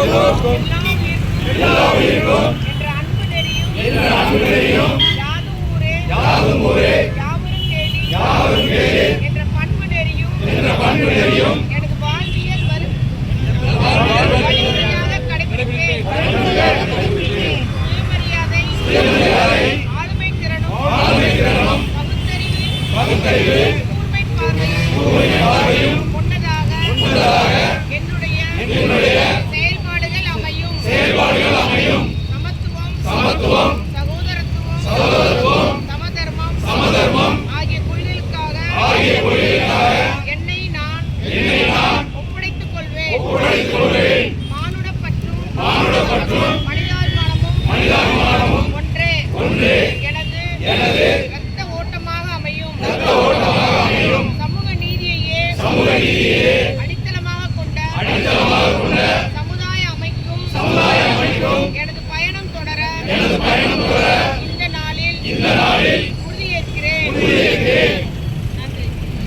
எல்லாம் என்ற அன்பு தெரியும். சகோதரத்துவம் சகோதரத்துவம் சமதர்மம் ஆகிய கொள்கைகளுக்காக என்னை நான் நான் ஒப்படைத்துக் கொள்வேன் ஒப்படைத்துக் மனிதாபிமானமும் ஒன்றே. ஒன்றே. எனது எனது இரத்த ஓட்டமாக அமையும். சமூக நீதியையே சமூக நீதியே